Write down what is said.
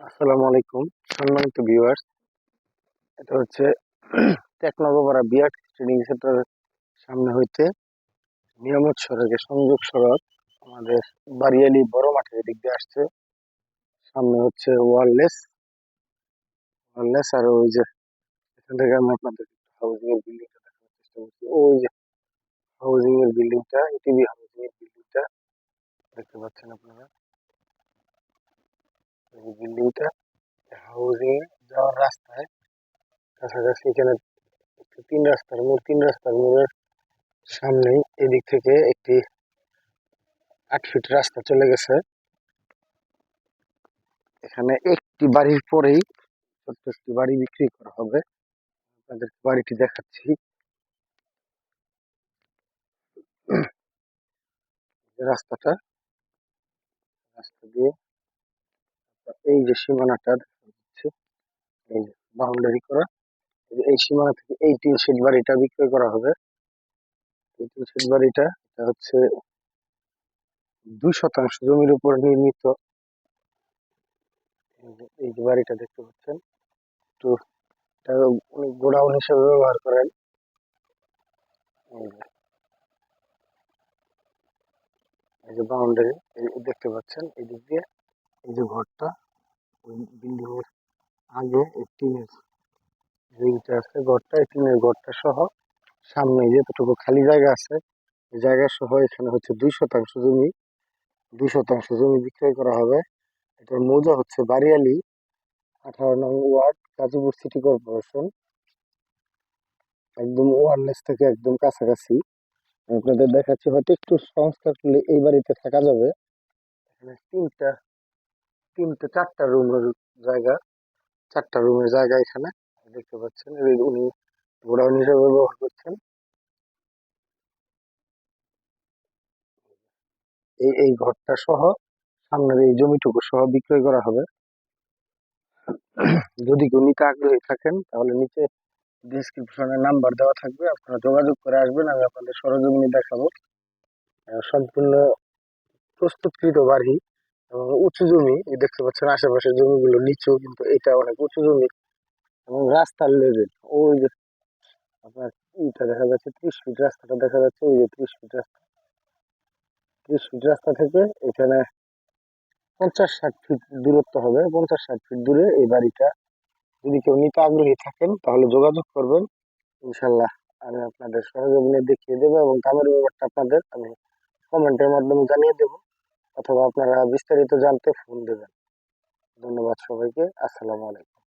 আসসালামু আলাইকুম। সম্মানিত ভিউয়ার্স এটা হচ্ছে টেকনগোপাড়া বিআর ট্রেনিং সেন্টারের সামনে হইতে নিয়ামত সড়কের সংযোগ সড়ক আমাদের বারিয়ালি বড় মাঠের দিক দিয়ে আসছে। সামনে হচ্ছে ওয়ারলেস ওয়ারলেস আর ওই যে এখান থেকে আমি আপনাদের হাউজিং এর বিল্ডিংটা দেখানোর চেষ্টা করছি। ওই যে হাউজিং এর বিল্ডিংটা ইটিভি হাউজিং এর বিল্ডিংটা দেখতে পাচ্ছেন আপনারা। বিল্ডিংটা হাউজিং এ যাওয়ার রাস্তায় কাছাকাছি এখানে তিন রাস্তার মোড় তিন রাস্তার মোড়ের সামনেই এদিক থেকে একটি আট ফিট রাস্তা চলে গেছে এখানে একটি বাড়ির পরেই একটি বাড়ি বিক্রি করা হবে আপনাদের বাড়িটি দেখাচ্ছি রাস্তাটা রাস্তা দিয়ে এই যে সীমানাটা দেখা এই যে বাউন্ডারি করা, এই সীমানা থেকে এই টিন শেড বাড়িটা বিক্রয় করা হবে। এই টিন শেড বাড়িটা, এটা হচ্ছে দুই শতাংশ জমির উপর নির্মিত। এই যে- বাড়িটা দেখতে পাচ্ছেন তো এটা উনি গোডাউন হিসেবে ব্যবহার করেন। এই যে বাউন্ডারি দেখতে পাচ্ছেন, এই দিক দিয়ে। এই যে ঘরটা বিল্ডিং এর আগে টিনের রিংটা আছে ঘরটা টিনের ঘরটা সহ সামনে যেতটুকু খালি জায়গা আছে জায়গা সহ এখানে হচ্ছে দুই শতাংশ জমি, দুই শতাংশ জমি বিক্রয় করা হবে। এটার মৌজা হচ্ছে বারিয়ালি আঠারো নং ওয়ার্ড, গাজীপুর সিটি কর্পোরেশন। একদম ওয়ারলেস থেকে একদম কাছাকাছি। আপনাদের দেখাচ্ছি, হয়তো একটু সংস্কার করলে এই বাড়িতে থাকা যাবে। এখানে তিনটা তিনটা, চারটা রুমের জায়গা, চারটা রুমের জায়গা এখানে, দেখতে পাচ্ছেন। উনি গোডাউন হিসেবে ব্যবহার করছেন। এই এই ঘরটা সহ সামনের এই জমিটুকু সহ বিক্রয় করা হবে। যদি কেউ নিতে আগ্রহী থাকেন, তাহলে নিচে ডিসক্রিপশনে নাম্বার দেওয়া থাকবে। আপনারা যোগাযোগ করে আসবেন, আমি আপনাদের সরজমিনি দেখাবো। সম্পূর্ণ প্রস্তুতকৃত বাড়ি। এবং উঁচু জমি দেখতে পাচ্ছেন আশেপাশের জমিগুলো নিচু, কিন্তু এটা অনেক উঁচু জমি। এবং রাস্তার লেভেল, ওই যে আপনার ইটা দেখা যাচ্ছে ত্রিশ ফিট, রাস্তাটা দেখা যাচ্ছে ওই যে ত্রিশ ফিট রাস্তা। ত্রিশ ফিট রাস্তা থেকে এখানে পঞ্চাশ ষাট ফিট দূরত্ব হবে, পঞ্চাশ ষাট ফিট দূরে এই বাড়িটা। যদি কেউ নিতে আগ্রহী থাকেন, তাহলে যোগাযোগ করবেন। ইনশাল্লাহ আমি আপনাদের সরজমিনে দেখিয়ে দেবো এবং দামের ব্যাপারটা আপনাদের আমি কমেন্টের মাধ্যমে জানিয়ে দেব। অথবা আপনারা বিস্তারিত জানতে ফোন দেবেন। ধন্যবাদ সবাইকে আসসালামু আলাইকুম।